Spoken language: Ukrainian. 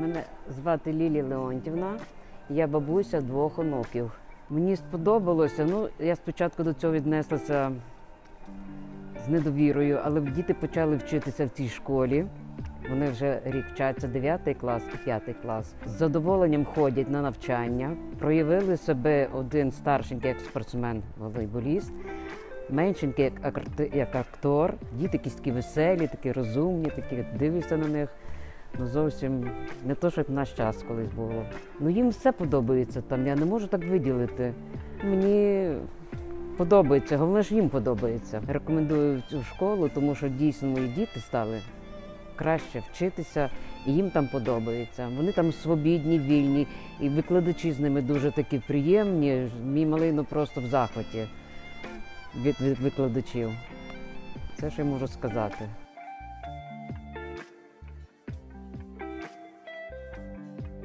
Мене звати Лілі Леонтівна, я бабуся двох онуків. Мені сподобалося. Ну, я спочатку до цього віднеслася з недовірою, але діти почали вчитися в цій школі. Вони вже рік вчаться 9 клас і 5 клас. З задоволенням ходять на навчання. Проявили себе один старшенький як спортсмен, волейболіст, меншенький як, актор. Діти якісь такі веселі, такі розумні, такі дивишся на них. Ну зовсім не то, що як в наш час колись було. Ну їм все подобається там. Я не можу так виділити. Мені подобається, головне, що їм подобається. Рекомендую цю школу, тому що дійсно мої діти стали краще вчитися, і їм там подобається. Вони там свобідні, вільні, і викладачі з ними дуже такі приємні. Мій малий ну просто в захваті від, від викладачів. Це що я можу сказати.